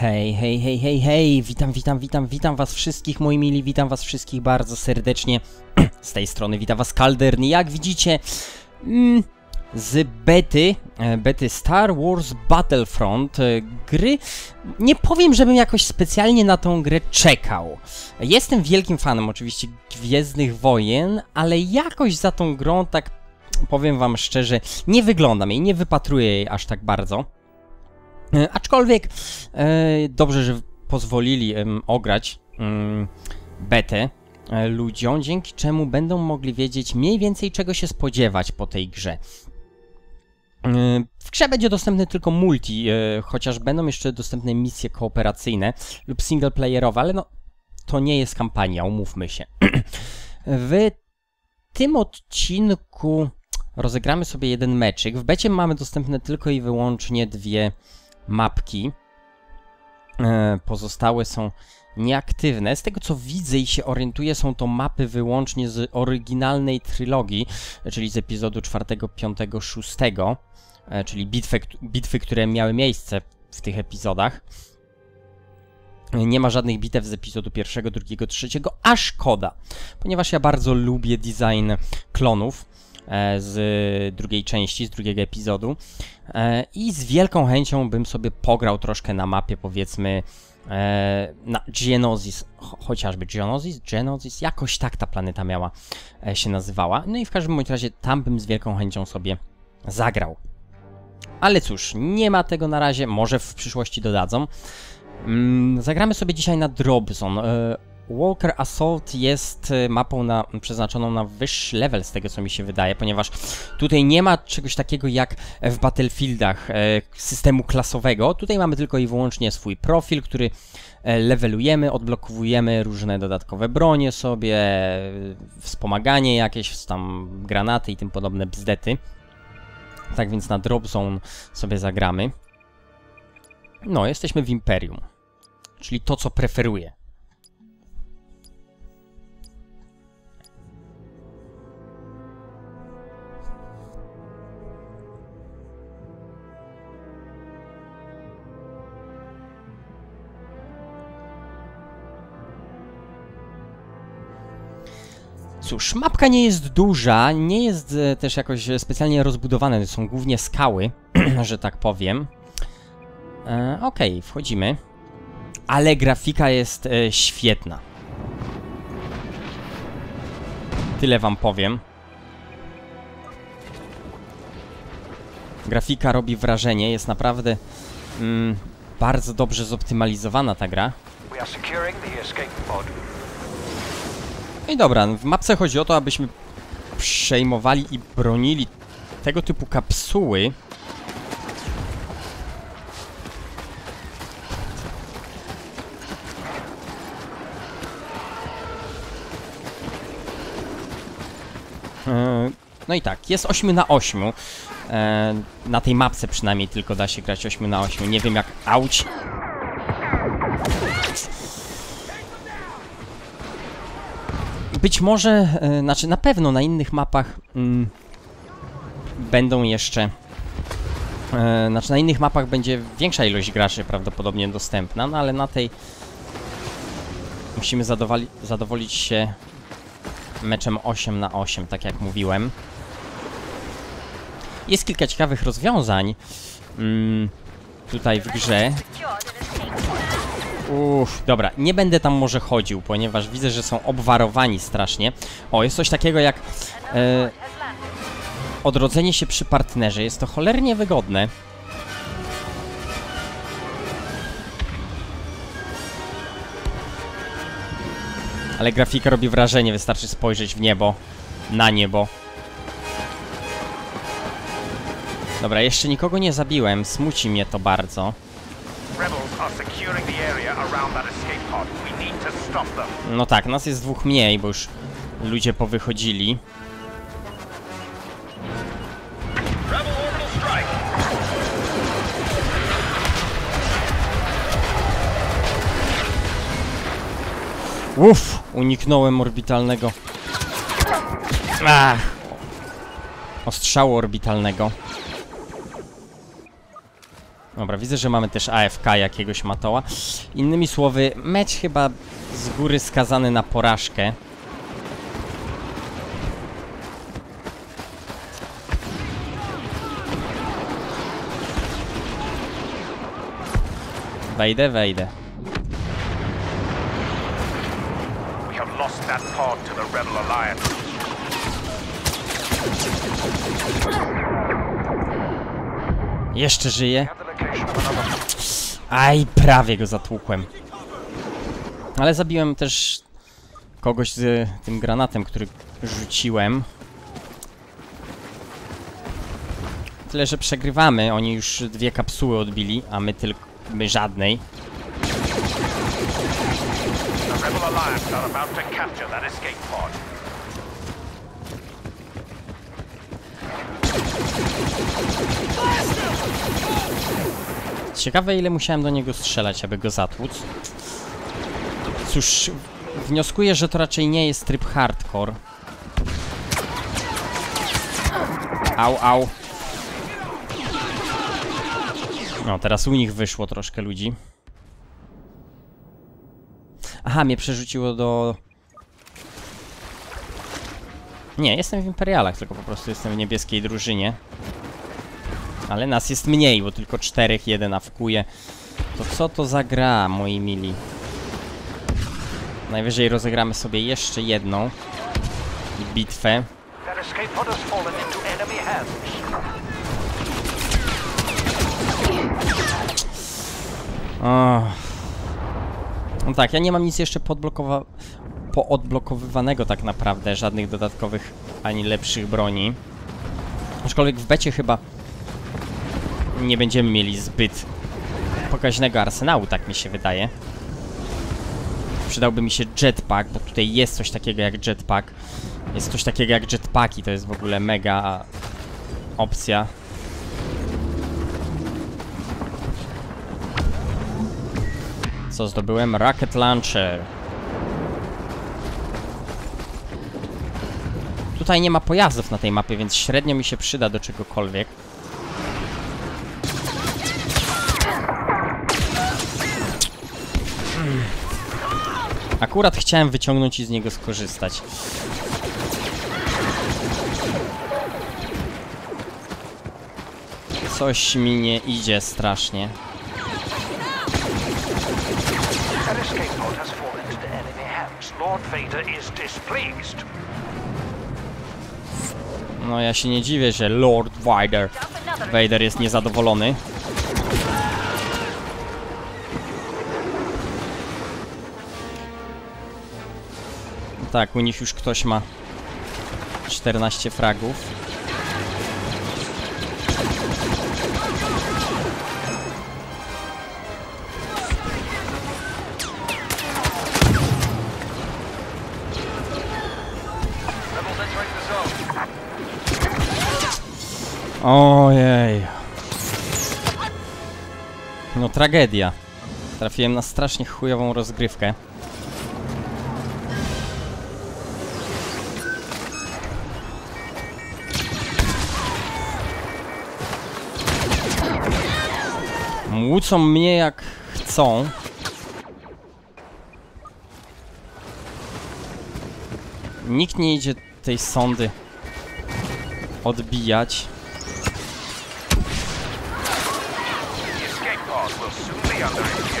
Hej, hej, hej, hej, hej, witam, witam, witam, witam was wszystkich, moi mili, witam was wszystkich bardzo serdecznie. Z tej strony witam was Kaldern. Jak widzicie, mm, z bety, e, bety Star Wars Battlefront, e, gry, nie powiem, żebym jakoś specjalnie na tą grę czekał. Jestem wielkim fanem oczywiście Gwiezdnych Wojen, ale jakoś za tą grą tak, powiem wam szczerze, nie wyglądam jej, nie wypatruję jej aż tak bardzo. E, aczkolwiek e, dobrze, że pozwolili ograć mm, betę e, ludziom, dzięki czemu będą mogli wiedzieć mniej więcej czego się spodziewać po tej grze. W grze będzie dostępny tylko multi, chociaż będą jeszcze dostępne misje kooperacyjne lub singleplayerowe, ale no to nie jest kampania, umówmy się. W tym odcinku rozegramy sobie jeden meczyk. W becie mamy dostępne tylko i wyłącznie dwie mapki. E, Pozostałe są nieaktywne. Z tego co widzę i się orientuję, są to mapy wyłącznie z oryginalnej trylogii, czyli z epizodu 4, 5, 6, e, czyli bitwy, bitwy, które miały miejsce w tych epizodach. Nie ma żadnych bitew z epizodu pierwszego, drugiego, trzeciego, a szkoda, ponieważ ja bardzo lubię design klonów z drugiej części, z drugiego epizodu e, i z wielką chęcią bym sobie pograł troszkę na mapie, powiedzmy, e, na Geonosis, cho- chociażby Geonosis, Geonosis, jakoś tak ta planeta miała e, się nazywała. No i w każdym bądź razie tam bym z wielką chęcią sobie zagrał. Ale cóż, nie ma tego na razie, może w przyszłości dodadzą. Mm, zagramy sobie dzisiaj na Drobzon. Walker Assault jest e, mapą na, przeznaczoną na wyższy level, z tego co mi się wydaje, ponieważ tutaj nie ma czegoś takiego jak w Battlefieldach e, systemu klasowego. Tutaj mamy tylko i wyłącznie swój profil, który e, levelujemy, odblokowujemy różne dodatkowe bronie sobie, e, wspomaganie jakieś, tam granaty i tym podobne bzdety. Tak więc na Drop Zone sobie zagramy. No, jesteśmy w Imperium. Czyli to, co preferuję. Cóż, mapka nie jest duża, nie jest e, też jakoś specjalnie rozbudowana, to są głównie skały, że tak powiem. E, Okej, wchodzimy. Ale grafika jest e, świetna. Tyle wam powiem. Grafika robi wrażenie, jest naprawdę mm, bardzo dobrze zoptymalizowana ta gra. We are pod. No i dobra, w mapce chodzi o to, abyśmy przejmowali i bronili tego typu kapsuły. E, No i tak, jest 8 na 8. E, Na tej mapce przynajmniej tylko da się grać 8 na 8. Nie wiem jak auć. Być może, e, znaczy na pewno na innych mapach mm, będą jeszcze. E, znaczy na innych mapach będzie większa ilość graczy prawdopodobnie dostępna, no ale na tej musimy zadowoli zadowolić się meczem 8 na 8, tak jak mówiłem. Jest kilka ciekawych rozwiązań mm, tutaj w grze. Uff, dobra, nie będę tam może chodził, ponieważ widzę, że są obwarowani strasznie. O, jest coś takiego jak e, odrodzenie się przy partnerze. Jest to cholernie wygodne. Ale grafika robi wrażenie, wystarczy spojrzeć w niebo, na niebo. Dobra, jeszcze nikogo nie zabiłem, smuci mnie to bardzo. No tak, nas jest dwóch mniej, bo już ludzie powychodzili. Uff, uniknąłem orbitalnego. Ach. Ostrzału orbitalnego. Dobra, widzę, że mamy też AFK jakiegoś matoła. Innymi słowy, mecz chyba z góry skazany na porażkę. Wejdę, wejdę. Jeszcze żyje. Aj, prawie go zatłukłem. Ale zabiłem też kogoś z tym granatem, który rzuciłem. Tyle, że przegrywamy. Oni już dwie kapsuły odbili, a my tylko my żadnej. The Ciekawe ile musiałem do niego strzelać, aby go zatłuc. Cóż, wnioskuję, że to raczej nie jest tryb hardcore. Au, au. No, teraz u nich wyszło troszkę ludzi. Aha, mnie przerzuciło do... Nie, jestem w Imperialach, tylko po prostu jestem w niebieskiej drużynie. Ale nas jest mniej, bo tylko czterech, jeden awkuje. To co to za gra, moi mili? Najwyżej rozegramy sobie jeszcze jedną bitwę. That escape pod has fallen into enemy hands. O. No tak, ja nie mam nic jeszcze podblokowa... poodblokowywanego tak naprawdę, żadnych dodatkowych ani lepszych broni. Aczkolwiek w becie chyba nie będziemy mieli zbyt pokaźnego arsenału, tak mi się wydaje. Przydałby mi się jetpack, bo tutaj jest coś takiego jak jetpack. Jest coś takiego jak jetpacki, to jest w ogóle mega opcja. Co zdobyłem? Rocket Launcher. Tutaj nie ma pojazdów na tej mapie, więc średnio mi się przyda do czegokolwiek. Akurat chciałem wyciągnąć i z niego skorzystać. Coś mi nie idzie strasznie. No ja się nie dziwię, że Lord Vader, Vader jest niezadowolony. Tak, u nich już ktoś ma 14 fragów. Ojej. No tragedia. Trafiłem na strasznie chujową rozgrywkę. Młócą mnie jak chcą. Nikt nie idzie tej sondy odbijać. Escape pod will soon be under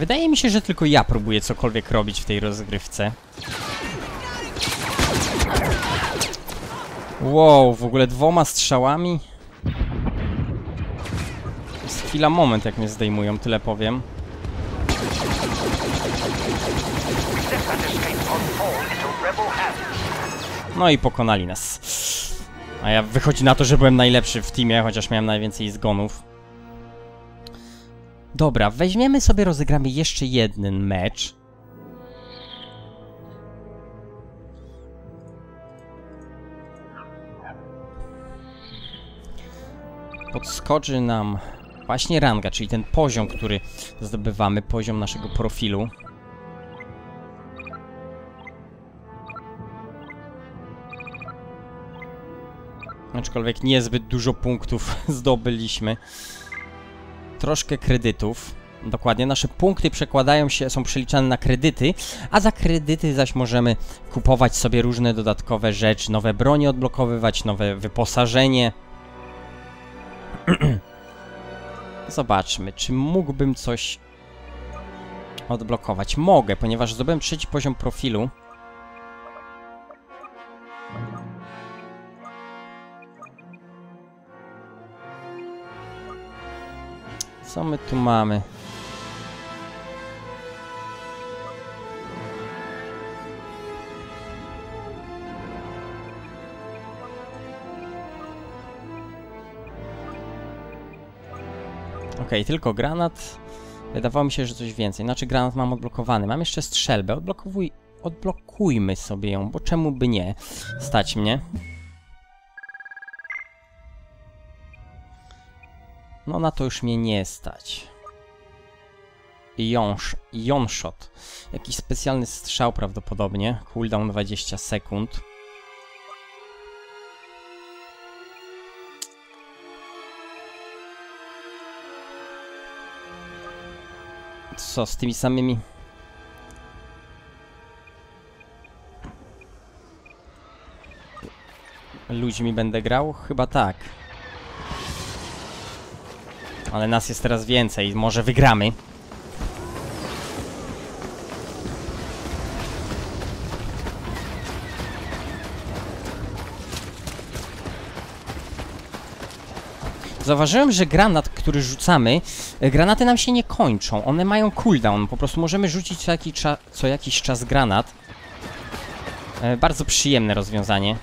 Wydaje mi się, że tylko ja próbuję cokolwiek robić w tej rozgrywce. Wow, w ogóle dwoma strzałami? Jest chwila, moment, jak mnie zdejmują, tyle powiem. No i pokonali nas. A ja wychodzi na to, że byłem najlepszy w teamie, chociaż miałem najwięcej zgonów. Dobra, weźmiemy sobie, rozegramy jeszcze jeden mecz. Podskoczy nam właśnie ranga, czyli ten poziom, który zdobywamy, poziom naszego profilu. Aczkolwiek niezbyt dużo punktów zdobyliśmy. Troszkę kredytów. Dokładnie, nasze punkty przekładają się, są przeliczane na kredyty, a za kredyty zaś możemy kupować sobie różne dodatkowe rzeczy, nowe bronie odblokowywać, nowe wyposażenie. Zobaczmy, czy mógłbym coś odblokować. Mogę, ponieważ zdobyłem trzeci poziom profilu. Co my tu mamy? Okej, tylko granat. Wydawało mi się, że coś więcej. Znaczy granat mam odblokowany. Mam jeszcze strzelbę. Odblokowuj... Odblokujmy sobie ją, bo czemu by nie? Stać mnie. No na to już mnie nie stać. Jąż, Jonshot. Jakiś specjalny strzał prawdopodobnie. Cooldown 20 sekund. Co z tymi samymi... Ludźmi będę grał? Chyba tak. Ale nas jest teraz więcej, może wygramy. Zauważyłem, że granat, który rzucamy, e, granaty nam się nie kończą. One mają cooldown. Po prostu możemy rzucić co, co jakiś czas granat. E, bardzo przyjemne rozwiązanie.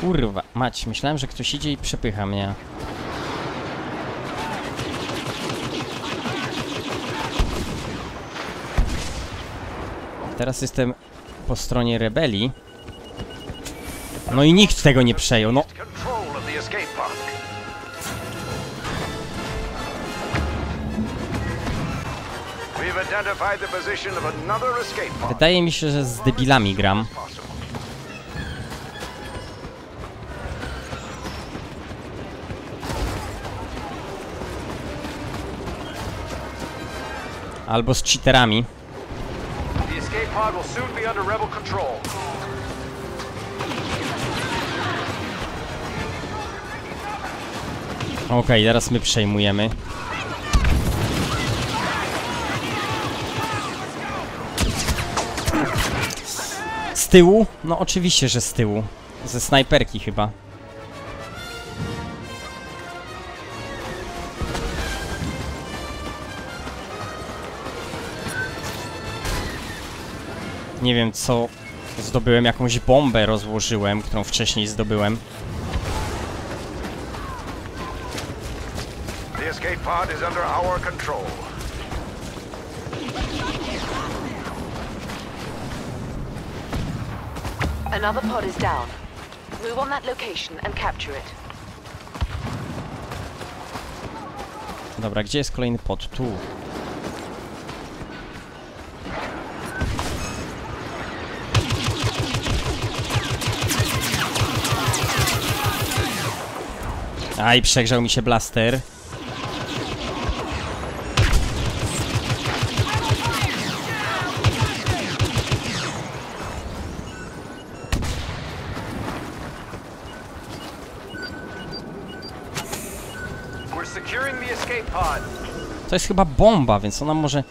Kurwa, mać, myślałem, że ktoś idzie i przepycha mnie. Teraz jestem po stronie rebelii. No i nikt tego nie przejął, no. Wydaje mi się, że z debilami gram. Albo z cheaterami. Okej, teraz my przejmujemy. Z tyłu? No oczywiście, że z tyłu. Ze snajperki chyba. Nie wiem co zdobyłem, jakąś bombę rozłożyłem, którą wcześniej zdobyłem. The escape pod is under our control. Another pod is down. Move on that location and capture it. Dobra, gdzie jest kolejny pod? Tu. Aj, przegrzał mi się blaster. To jest chyba bomba, więc ona może...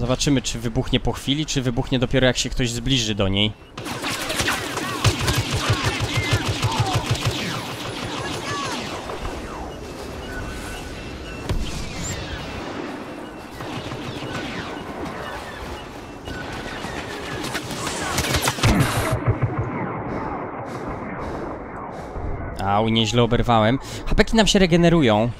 Zobaczymy, czy wybuchnie po chwili, czy wybuchnie dopiero jak się ktoś zbliży do niej. Au, nieźle oberwałem. Hapeki nam się regenerują.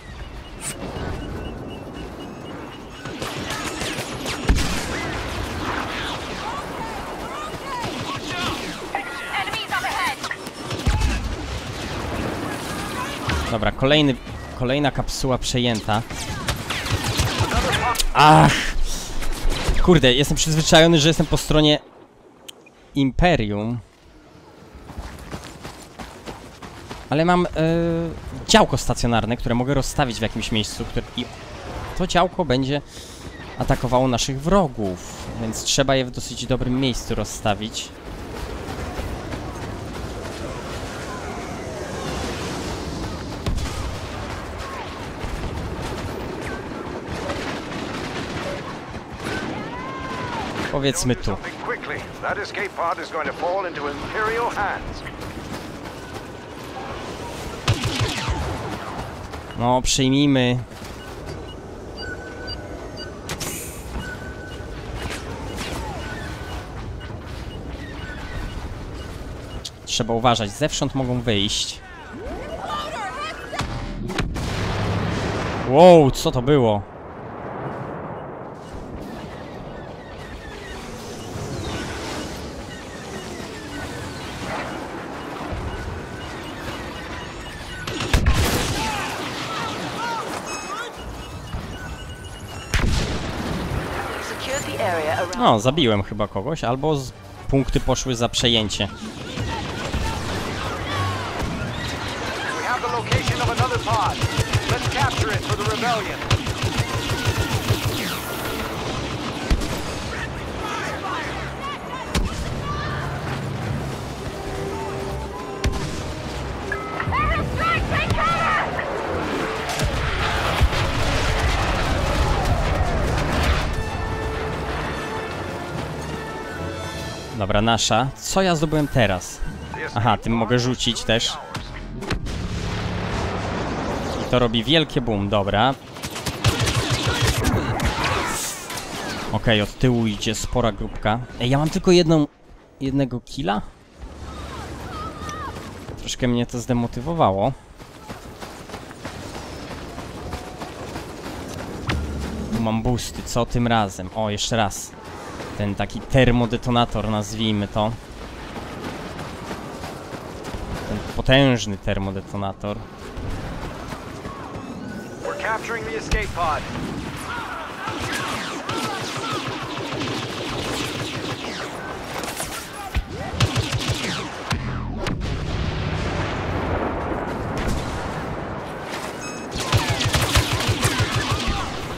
Dobra, kolejny, kolejna kapsuła przejęta. Ach! Kurde, jestem przyzwyczajony, że jestem po stronie Imperium. Ale mam e, działko stacjonarne, które mogę rozstawić w jakimś miejscu, które... i to działko będzie atakowało naszych wrogów, więc trzeba je w dosyć dobrym miejscu rozstawić. Powiedzmy tu. No, przyjmijmy. Trzeba uważać, zewsząd mogą wyjść. Wow, co to było? Around. No, zabiłem chyba kogoś, albo punkty poszły za przejęcie. We have the location of another pod. Let's capture it for the rebellion. Dobra, nasza. Co ja zdobyłem teraz? Aha, tym mogę rzucić też. I to robi wielkie boom, dobra. Okej, od tyłu idzie spora grupka. Ej, ja mam tylko jedną... jednego killa? Troszkę mnie to zdemotywowało. Tu mam boosty, co tym razem? O, jeszcze raz. Ten taki termodetonator, nazwijmy to. Ten potężny termodetonator. We're capturing the escape pod.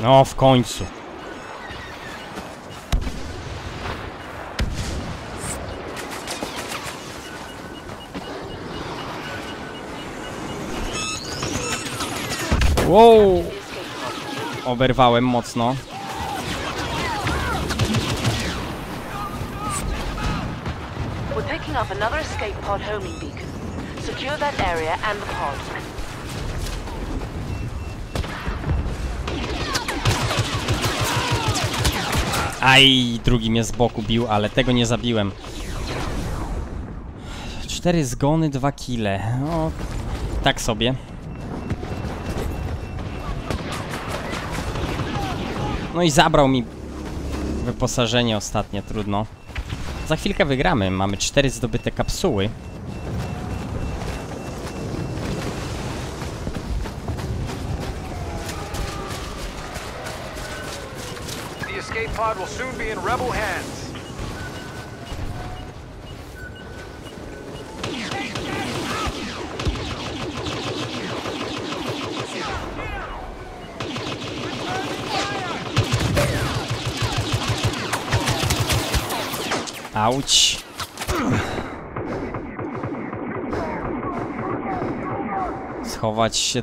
No, w końcu. Wow! Oberwałem mocno. We're picking up another escape pod homing beacon. Secure that area and the pod. Aj, drugi mnie z boku bił, ale tego nie zabiłem. Cztery zgony, dwa kile. No, tak sobie. No i zabrał mi wyposażenie ostatnie, trudno. Za chwilkę wygramy, mamy cztery zdobyte kapsuły. The escape pod will soon be in rebel hands. Auć. Schować się.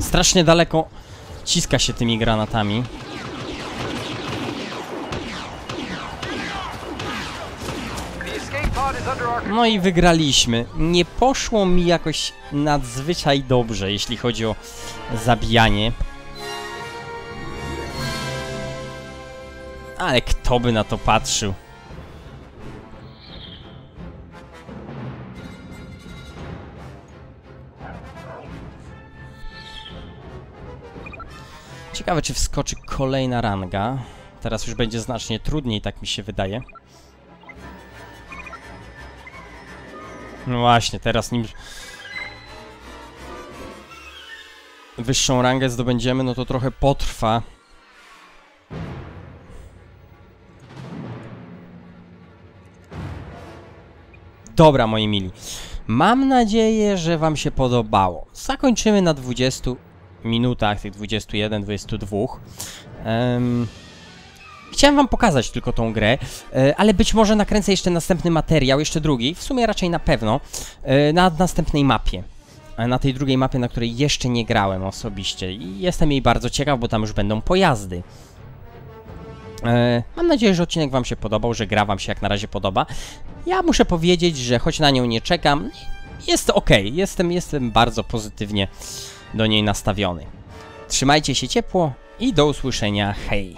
Strasznie daleko ciska się tymi granatami. No i wygraliśmy. Nie poszło mi jakoś nadzwyczaj dobrze, jeśli chodzi o zabijanie. Ale kto by na to patrzył? Ciekawe, czy wskoczy kolejna ranga. Teraz już będzie znacznie trudniej, tak mi się wydaje. No właśnie, teraz nim wyższą rangę zdobędziemy, no to trochę potrwa. Dobra, moi mili. Mam nadzieję, że Wam się podobało. Zakończymy na 20 minutach, tych 21, 22. Em, Chciałem wam pokazać tylko tą grę, e, ale być może nakręcę jeszcze następny materiał, jeszcze drugi, w sumie raczej na pewno, e, na następnej mapie. E, Na tej drugiej mapie, na której jeszcze nie grałem osobiście i jestem jej bardzo ciekaw, bo tam już będą pojazdy. Mam nadzieję, że odcinek Wam się podobał, że gra Wam się jak na razie podoba. Ja muszę powiedzieć, że choć na nią nie czekam, jest ok, jestem, jestem bardzo pozytywnie do niej nastawiony. Trzymajcie się ciepło i do usłyszenia, hej!